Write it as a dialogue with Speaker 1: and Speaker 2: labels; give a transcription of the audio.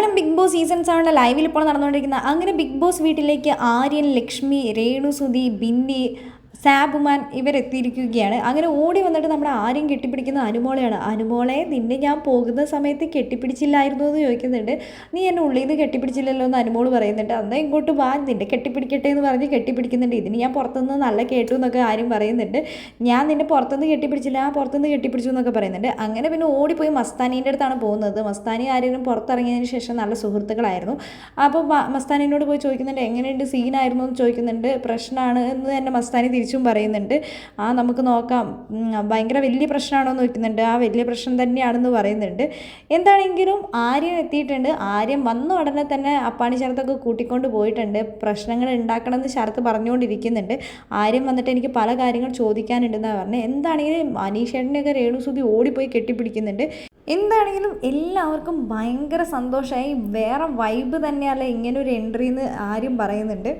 Speaker 1: Malayalam big Boss season സെവനിലെ ലൈവിൽ ഇപ്പോൾ നടന്നുകൊണ്ടിരിക്കുന്ന അങ്ങനെ ബിഗ് ബോസ് വീട്ടിലേക്ക് ആര്യൻ ലക്ഷ്മി രേണു സുധി ബിന്നി സാബുമാൻ ഇവരെത്തിയിരിക്കുകയാണ്. അങ്ങനെ ഓടി വന്നിട്ട് നമ്മുടെ ആര്യം കെട്ടിപ്പിടിക്കുന്ന അനുമോളയാണ്. അനുമോളെ നിന്നെ ഞാൻ പോകുന്ന സമയത്ത് കെട്ടിപ്പിടിച്ചില്ലായിരുന്നു എന്ന് ചോദിക്കുന്നുണ്ട്. നീ എന്നെ ഉള്ളിൽ നിന്ന് കെട്ടിപ്പിടിച്ചില്ലല്ലോ എന്ന് അനുമോൾ പറയുന്നുണ്ട്. അന്ന് ഇങ്ങോട്ട് വാ നിന്നെ കെട്ടിപ്പിടിക്കട്ടെ എന്ന് പറഞ്ഞ് കെട്ടിപ്പിടിക്കുന്നുണ്ട്. ഇതിന് ഞാൻ പുറത്തുനിന്ന് നല്ല കേട്ടു എന്നൊക്കെ ആരും പറയുന്നുണ്ട്. ഞാൻ നിന്നെ പുറത്തുനിന്ന് കെട്ടിപ്പിടിച്ചില്ല ആ പുറത്തുനിന്ന് കെട്ടിപ്പിടിച്ചു എന്നൊക്കെ പറയുന്നുണ്ട്. അങ്ങനെ പിന്നെ ഓടിപ്പോയി മസ്താനീന്റെ അടുത്താണ് പോകുന്നത്. മസ്താനി ആരെയും പുറത്തിറങ്ങിയതിന് ശേഷം നല്ല സുഹൃത്തുക്കളായിരുന്നു. അപ്പോൾ മസ്താനിനോട് പോയി ചോദിക്കുന്നുണ്ട് എങ്ങനെയുണ്ട്? സീനായിരുന്നു എന്ന് ചോദിക്കുന്നുണ്ട്. പ്രശ്നമാണ് എന്ന് തന്നെ മസ്താനി തിരിച്ചും പറയുന്നുണ്ട്. ആ നമുക്ക് നോക്കാം. ഭയങ്കര വലിയ പ്രശ്നമാണോ എന്ന് ചോദിക്കുന്നുണ്ട്. ആ വലിയ പ്രശ്നം തന്നെയാണെന്ന് പറയുന്നുണ്ട്. എന്താണെങ്കിലും ആര്യം എത്തിയിട്ടുണ്ട്. ആര്യം വന്ന ഉടനെ തന്നെ അപ്പാണി ശരത്തൊക്കെ കൂട്ടിക്കൊണ്ട് പോയിട്ടുണ്ട്. പ്രശ്നങ്ങൾ ഉണ്ടാക്കണമെന്ന് ശരത്ത് പറഞ്ഞുകൊണ്ടിരിക്കുന്നുണ്ട്. ആര്യം വന്നിട്ട് എനിക്ക് പല കാര്യങ്ങൾ ചോദിക്കാനുണ്ടെന്നാണ് പറഞ്ഞത്. എന്താണെങ്കിലും അനീഷേട്ടനെയൊക്കെ രേണുസുതി ഓടിപ്പോയി കെട്ടിപ്പിടിക്കുന്നുണ്ട്. എന്താണെങ്കിലും എല്ലാവർക്കും ഭയങ്കര സന്തോഷമായി. വേറെ വൈബ് തന്നെയല്ല ഇങ്ങനൊരു എൻട്രി എന്ന് ആരും പറയുന്നുണ്ട്.